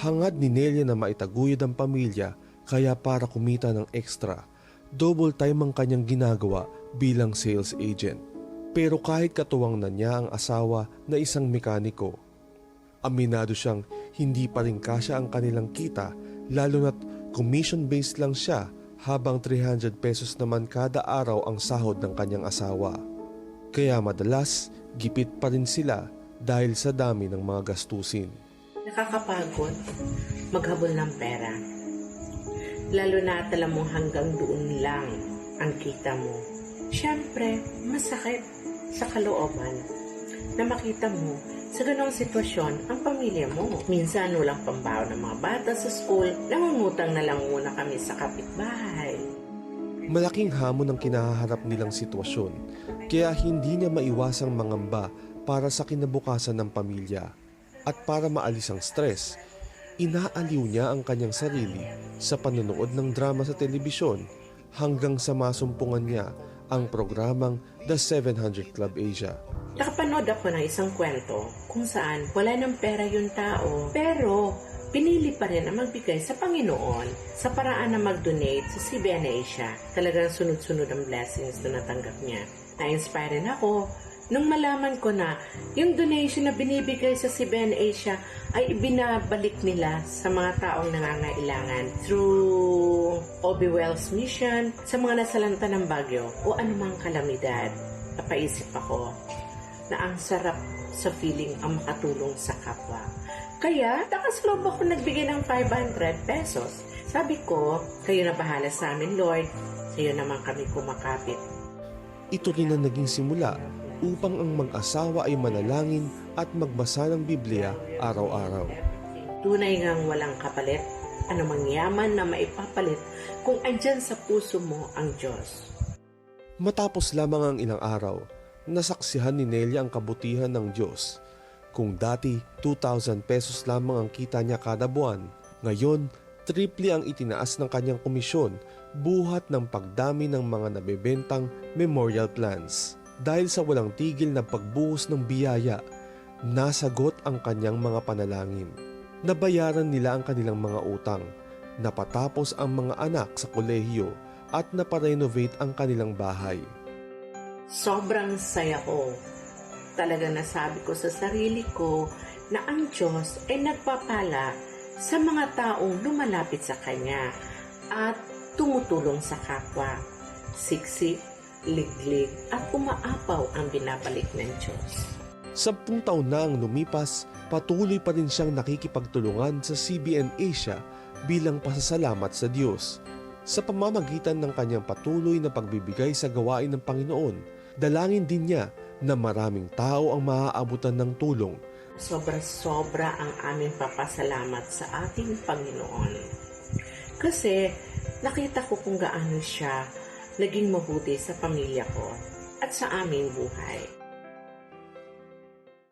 Hangad ni Nelia na maitaguyod ang pamilya kaya para kumita ng extra, double time ang kanyang ginagawa bilang sales agent. Pero kahit katuwang na niya ang asawa na isang mekaniko, aminado siyang hindi pa rin kasya ang kanilang kita lalo na't commission-based lang siya habang 300 pesos naman kada araw ang sahod ng kanyang asawa. Kaya madalas, gipit pa rin sila dahil sa dami ng mga gastusin. Nakakapagod maghabol ng pera. Lalo na at alam mo hanggang doon lang ang kita mo. Siyempre, masakit sa kalooban na makita mo sa ganong sitwasyon ang pamilya mo. Minsan walang pambaon ng mga bata sa school, nangungutang na lang muna kami sa kapitbahay. Malaking hamon ang kinaharap nilang sitwasyon, kaya hindi niya maiwasang mangamba para sa kinabukasan ng pamilya. At para maalis ang stress, inaaliw niya ang kanyang sarili sa panonood ng drama sa telebisyon hanggang sa masumpungan niya ang programang The 700 Club Asia. Nakapanood ako ng isang kwento kung saan wala ng pera yung tao pero pinili pa rin ang magbigay sa Panginoon sa paraan na mag-donate sa CBN Asia. Talagang sunod-sunod ang blessings na natanggap niya. Na-inspire rin ako nung malaman ko na yung donation na binibigay sa CBN Asia ay ibinabalik nila sa mga taong nangangailangan through Obi Wells Mission sa mga nasalanta ng bagyo o anumang kalamidad. Napaisip ako na ang sarap sa feeling ang makatulong sa kapwa. Kaya, nakaslob ako nagbigay ng 500 pesos. Sabi ko, kayo na bahala sa amin, Lord. Sa iyo naman kami kumakapit. Ito rin ang naging simula upang ang mag-asawa ay manalangin at magbasa ng Biblia araw-araw. Tunay ngang walang kapalit, anumang yaman na maipapalit kung andyan sa puso mo ang Diyos. Matapos lamang ang ilang araw, nasaksihan ni Nelia ang kabutihan ng Diyos. Kung dati 2,000 pesos lamang ang kita niya kada buwan, ngayon triple ang itinaas ng kanyang komisyon buhat ng pagdami ng mga nabebentang memorial plans. Dahil sa walang tigil na pagbuhos ng biyaya, nasagot ang kanyang mga panalangin. Nabayaran nila ang kanilang mga utang, napatapos ang mga anak sa kolehiyo at naparenovate ang kanilang bahay. Sobrang saya ko. Talaga nasabi ko sa sarili ko na ang Diyos ay nagpapala sa mga taong lumalapit sa Kanya at tumutulong sa kapwa. Siksik, liglig at umaapaw ang binabalik ng Diyos. Sampung taon na ang lumipas, patuloy pa rin siyang nakikipagtulungan sa CBN Asia bilang pasasalamat sa Diyos. Sa pamamagitan ng kanyang patuloy na pagbibigay sa gawain ng Panginoon, dalangin din niya na maraming tao ang maaabutan ng tulong Sobra-sobra ang aming papasalamat sa ating Panginoon. Kasi nakita ko kung gaano siya naging mabuti sa pamilya ko at sa aming buhay.